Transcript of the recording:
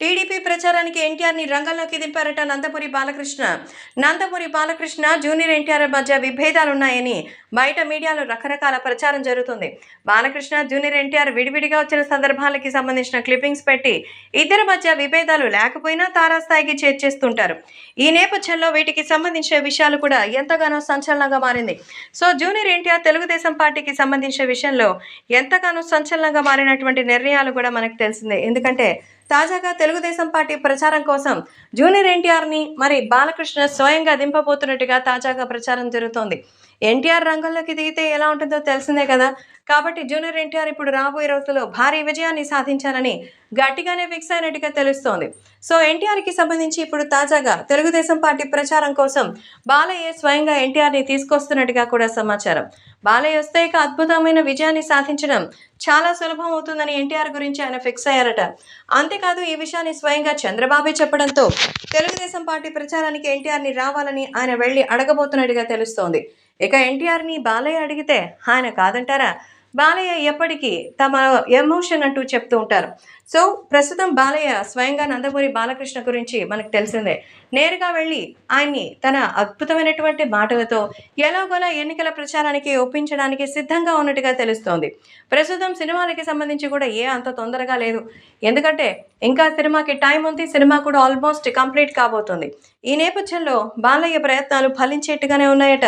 TDP ప్రచారానికి ఎన్టీఆర్ని రంగంలోకి దింపారట నందపురి బాలకృష్ణ. నందపురి బాలకృష్ణ జూనియర్ ఎన్టీఆర్ మధ్య విభేదాలున్నాయని బయట మీడియాలో రకరకాల ప్రచారం జరుగుతుంది. బాలకృష్ణ జూనియర్ ఎన్టీఆర్ విడివిడిగా వచ్చిన సందర్భాలకి సంబంధించిన క్లిప్పింగ్స్ పెట్టి ఇద్దరి మధ్య విభేదాలు లేకపోయినా తారాస్థాయికి చేర్చేస్తుంటారు. ఈ నేపథ్యంలో వీటికి సంబంధించిన విషయాలు కూడా ఎంతగానో సంచలనంగా మారింది. సో జూనియర్ ఎన్టీఆర్ తెలుగుదేశం పార్టీకి సంబంధించిన విషయంలో ఎంతగానో సంచలనంగా మారినటువంటి నిర్ణయాలు కూడా మనకు తెలిసిందే. ఎందుకంటే తాజాగా తెలుగుదేశం పార్టీ ప్రచారం కోసం జూనియర్ ఎన్టీఆర్ని మరి బాలకృష్ణ స్వయంగా దింపబోతున్నట్టుగా తాజాగా ప్రచారం జరుగుతోంది. ఎన్టీఆర్ రంగంలోకి దిగితే ఎలా ఉంటుందో తెలిసిందే కదా. కాబట్టి జూనియర్ ఎన్టీఆర్ ఇప్పుడు రాబోయే రోజుల్లో భారీ విజయాన్ని సాధించాలని గట్టిగానే ఫిక్స్ అయినట్టుగా తెలుస్తోంది. సో ఎన్టీఆర్కి సంబంధించి ఇప్పుడు తాజాగా తెలుగుదేశం పార్టీ ప్రచారం కోసం బాలయ్య స్వయంగా ఎన్టీఆర్ని తీసుకొస్తున్నట్టుగా కూడా సమాచారం. బాలయ్య వస్తే ఇక అద్భుతమైన విజయాన్ని సాధించడం చాలా సులభం అవుతుందని ఎన్టీఆర్ గురించి ఆయన ఫిక్స్ అయ్యారట. అంతేకాదు ఈ విషయాన్ని స్వయంగా చంద్రబాబే చెప్పడంతో తెలుగుదేశం పార్టీ ప్రచారానికి ఎన్టీఆర్ని రావాలని ఆయన వెళ్ళి అడగబోతున్నట్టుగా తెలుస్తోంది. ఇక ఎన్టీఆర్ని బాలయ్య అడిగితే ఆయన కాదంటారా? బాలయ్య ఎప్పటికీ తమ ఎమోషన్ అంటూ చెప్తూ ఉంటారు. సో ప్రస్తుతం బాలయ్య స్వయంగా నందమూరి బాలకృష్ణ గురించి మనకు తెలిసిందే. నేరుగా వెళ్ళి ఆయన్ని తన అద్భుతమైనటువంటి మాటలతో ఎలాగోలా ఎన్నికల ప్రచారానికి ఒప్పించడానికి సిద్ధంగా ఉన్నట్టుగా తెలుస్తోంది. ప్రస్తుతం సినిమాలకి సంబంధించి కూడా ఏ అంత తొందరగా లేదు. ఎందుకంటే ఇంకా సినిమాకి టైం ఉంది సినిమా కూడా ఆల్మోస్ట్ కంప్లీట్ కాబోతుంది. ఈ నేపథ్యంలో బాలయ్య ప్రయత్నాలు ఫలించేట్టుగానే ఉన్నాయట.